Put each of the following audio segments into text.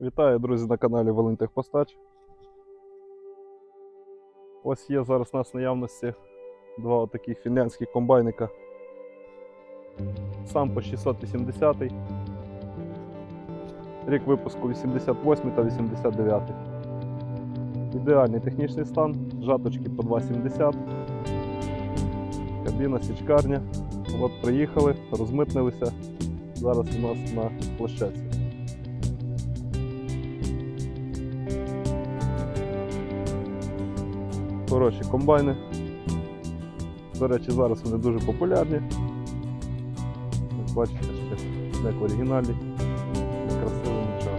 Вітаю, друзі, на каналі Волинтехпостач. Ось є зараз у нас наявності два таких фінляндських комбайника. Сам по 680. Рік випуску 88 та 89. Ідеальний технічний стан, жаточки по 2,70. Кабіна, січкарня. От приїхали, розмитнилися. Зараз у нас на площадці. Хороші комбайни. До речі, зараз вони дуже популярні. Як бачите, ще як в оригіналі. Красиво нічого.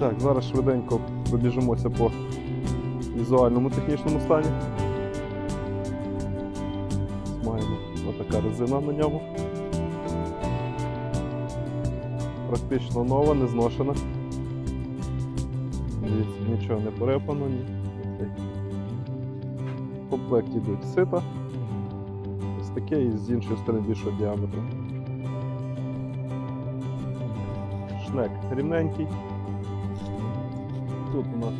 Так, зараз швиденько пробіжимося по візуальному технічному стані. Маємо отака резина на ньому. Практично нова, не зношена. Дивіться, нічого не порепано, ні. В комплекті йдуть сита. Ось таке і з іншої сторони більшого діаметру. Шнек рівненький. Тут у нас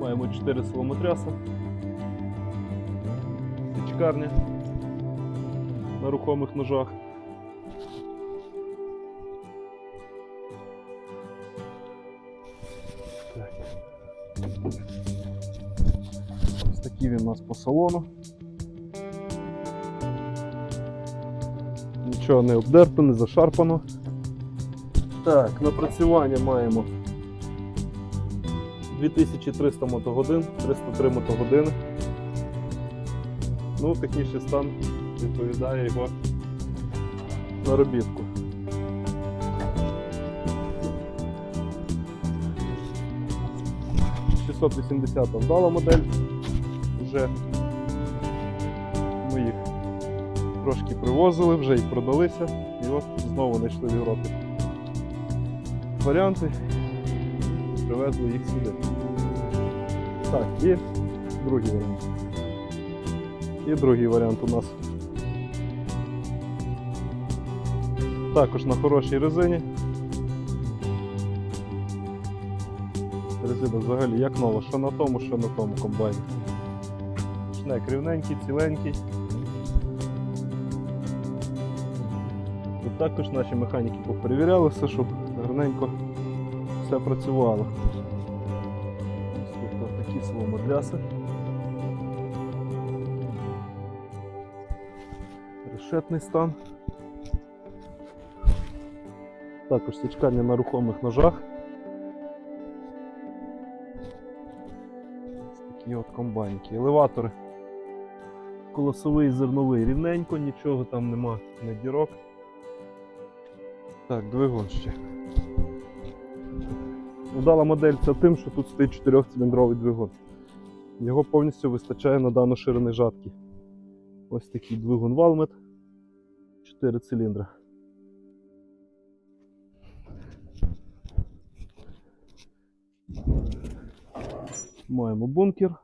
маємо 4 силомотряса. Січкарня на рухомих ножах. Ось такий він у нас по салону. Нічого не обдерто, не зашарпано. Так, напрацювання маємо 2300 мотогодин, 303 мотогодини. Ну, технічний стан відповідає його наробітку. — 680 вдала модель. Вже ми їх трошки привозили, вже і продалися, і от знову знайшли в Європі варіанти привезли їх сюди. Так, і другий варіант. І другий варіант у нас. Також на хорошій резині. Резина взагалі як нова, що на тому, що на тому комбайні. Шнек рівненький, ціленький. Тут також наші механіки поперевіряли все, щоб гарненько все працювало. Тут такі соломодляси. Решетний стан. Також січкання на рухомих ножах. Ось от комбайники. Елеватори. Колосовий зерновий рівненько, нічого там нема, не дірок. Так, двигун ще. Удала модель це тим, що тут стоїть 4-циліндровий двигун. Його повністю вистачає на дану ширини жатки. Ось такий двигун Valmet. 4 циліндра. Маємо бункер.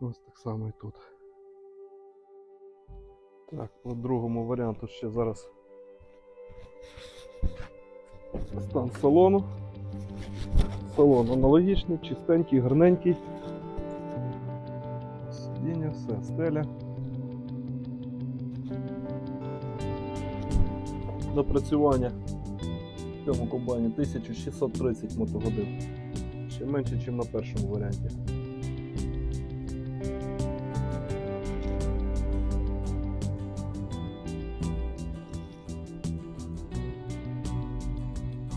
Ось так само і тут. Так, по другому варіанту ще зараз стан салону. Салон аналогічний, чистенький, гарненький. Сидіння, все, стеля. Допрацювання в цьому комбайні 1630 мотогодин. Ще менше, ніж на першому варіанті.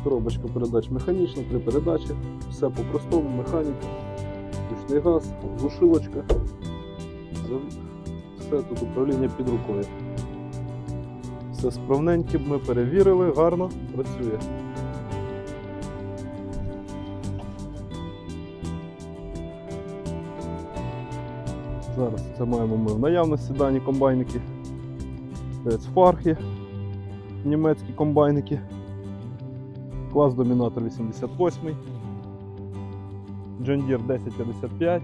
Коробочка передач механічна, три передачі, все по-простому, механіка, ручний газ, глушилочка. Все тут управління під рукою. Все справненьке, ми перевірили, гарно працює. Зараз це маємо ми в наявності дані комбайники. Це фархи, німецькі комбайники. Клас Домінатор 88, John Deere 1055,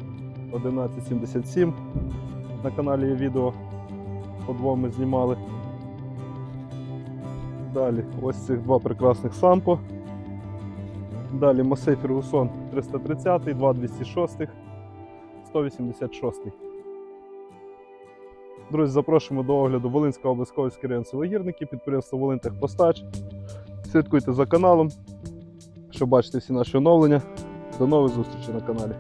1177, на каналі є відео. По двом знімали. Далі ось цих два прекрасних сампо. Далі Масей Фергусон 330, 2206, 186. Друзі, запрошуємо до огляду Волинська обласковський район Силогірники, підприємство Волинтехпостач. Слідкуйте за каналом, щоб бачити всі наші оновлення. До нових зустрічей на каналі.